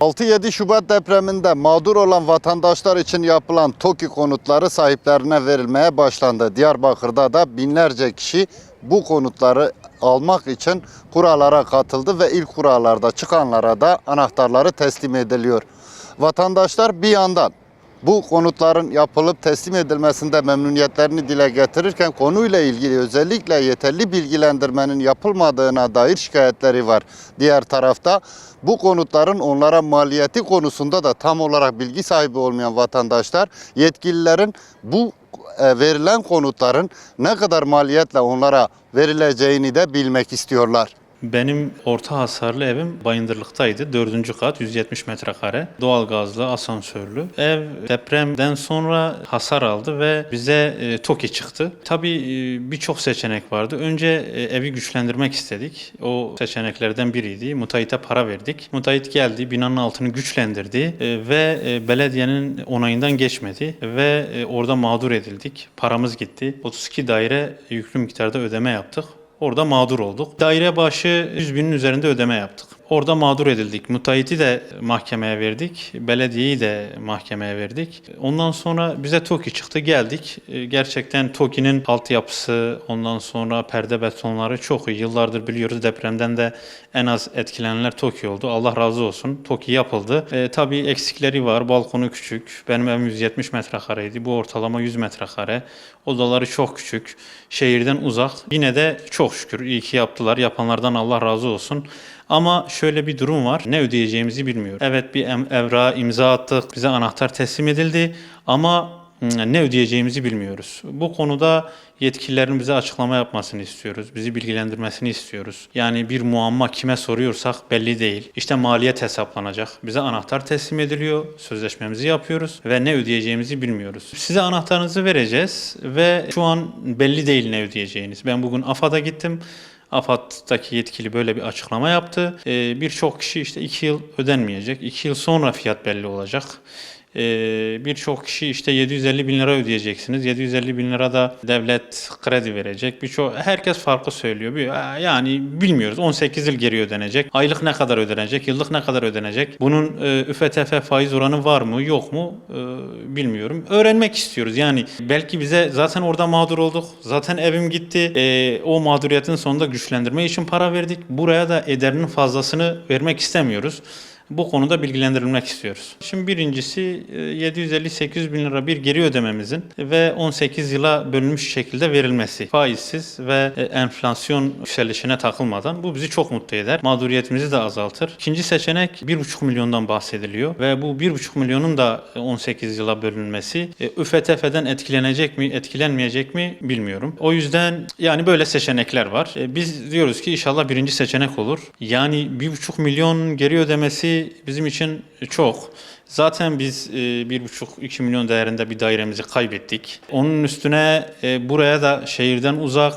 6-7 Şubat depreminde mağdur olan vatandaşlar için yapılan TOKİ konutları sahiplerine verilmeye başlandı. Diyarbakır'da da binlerce kişi bu konutları almak için kuralara katıldı ve ilk kuralarda çıkanlara da anahtarları teslim ediliyor. Vatandaşlar bir yandan bu konutların yapılıp teslim edilmesinde memnuniyetlerini dile getirirken konuyla ilgili özellikle yeterli bilgilendirmenin yapılmadığına dair şikayetleri var. Diğer tarafta bu konutların onlara maliyeti konusunda da tam olarak bilgi sahibi olmayan vatandaşlar yetkililerin bu e, verilen konutların ne kadar maliyetle onlara verileceğini de bilmek istiyorlar. Benim orta hasarlı evim Bayındırlık'taydı. Dördüncü kat 170 metrekare. Doğalgazlı, asansörlü. Ev depremden sonra hasar aldı ve bize e, TOKİ çıktı. Tabii e, birçok seçenek vardı. Önce e, evi güçlendirmek istedik. O seçeneklerden biriydi. Müteahhite para verdik. Müteahhit geldi, binanın altını güçlendirdi e, ve e, belediyenin onayından geçmedi ve e, orada mağdur edildik. Paramız gitti. 32 daire yüklü miktarda ödeme yaptık. Orada mağdur olduk. Daire başı 100 binin üzerinde ödeme yaptık. Orada mağdur edildik. Müteahhiti de mahkemeye verdik. Belediyeyi de mahkemeye verdik. Ondan sonra bize TOKİ çıktı. Geldik. Ee, Gerçekten TOKİ'nin altyapısı, ondan sonra perde betonları çok iyi. Yıllardır biliyoruz depremden de en az etkilenenler TOKİ oldu. Allah razı olsun. TOKİ yapıldı. Ee, tabii eksikleri var. Balkonu küçük. Benim evim 170 metrekareydi. Bu ortalama 100 metrekare. Odaları çok küçük. Şehirden uzak. Yine de çok şükür iyi ki yaptılar. Yapanlardan Allah razı olsun. Ama şöyle bir durum var. Ne ödeyeceğimizi bilmiyoruz. Evet bir evrağa imza attık. Bize anahtar teslim edildi. Ama mm, ne ödeyeceğimizi bilmiyoruz. Bu konuda yetkililerin bize açıklama yapmasını istiyoruz. Bizi bilgilendirmesini istiyoruz. Yani bir muamma kime soruyorsak belli değil. İşte maliyet hesaplanacak. Bize anahtar teslim ediliyor. Sözleşmemizi yapıyoruz ve ne ödeyeceğimizi bilmiyoruz. Size anahtarınızı vereceğiz ve şu an belli değil ne ödeyeceğiniz. Ben bugün AFAD'a gittim. AFAD'daki yetkili böyle bir açıklama yaptı. Ee, Birçok kişi işte 2 yıl ödenmeyecek. 2 yıl sonra fiyat belli olacak. Ee, Birçok kişi işte 750 bin lira ödeyeceksiniz. 750 bin lira da devlet kredi verecek. Birçok herkes farklı söylüyor. Bir- "Aa, Yani bilmiyoruz. 18 yıl geri ödenecek. Aylık ne kadar ödenecek? Yıllık ne kadar ödenecek? Bunun e, ÜFTF faiz oranı var mı? Yok mu? E, bilmiyorum. Öğrenmek istiyoruz. Yani belki bize zaten orada mağdur olduk. Zaten evim gitti. E, o mağduriyetin sonunda güçlendirme için para verdik. Buraya da ederinin fazlasını vermek istemiyoruz. Bu konuda bilgilendirilmek istiyoruz. Şimdi birincisi e, 750-800 bin lira bir geri ödememizin ve 18 yıla bölünmüş şekilde verilmesi. Faizsiz ve e, enflasyon yükselişine takılmadan bu bizi çok mutlu eder. Mağduriyetimizi de azaltır. İkinci seçenek 1,5 milyondan bahsediliyor ve bu 1,5 milyonun da 18 yıla bölünmesi e, ÜFTF'den etkilenecek mi, etkilenmeyecek mi bilmiyorum. O yüzden yani böyle seçenekler var. E, Biz diyoruz ki inşallah birinci seçenek olur. Yani 1,5 milyon geri ödemesi bizim için çok. Zaten biz e, 1,5-2 milyon değerinde bir dairemizi kaybettik. Onun üstüne e, buraya da şehirden uzak,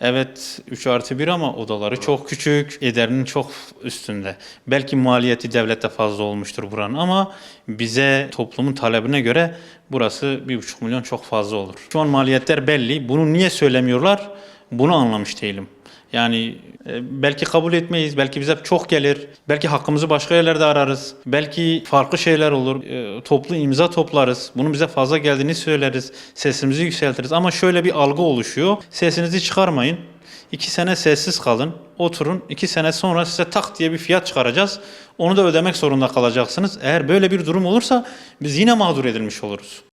Evet 3 artı 1 ama odaları çok küçük, ederinin çok üstünde. Belki maliyeti devlette fazla olmuştur buranın ama bize toplumun talebine göre burası 1,5 milyon çok fazla olur. Şu an maliyetler belli. Bunu niye söylemiyorlar? Bunu anlamış değilim. Yani e, belki kabul etmeyiz, belki bize çok gelir, belki hakkımızı başka yerlerde ararız, belki farklı şeyler olur, e, toplu imza toplarız, bunu bize fazla geldiğini söyleriz, sesimizi yükseltiriz ama şöyle bir algı oluşuyor, sesinizi çıkarmayın, iki sene sessiz kalın, oturun, iki sene sonra size tak diye bir fiyat çıkaracağız, onu da ödemek zorunda kalacaksınız. Eğer böyle bir durum olursa biz yine mağdur edilmiş oluruz.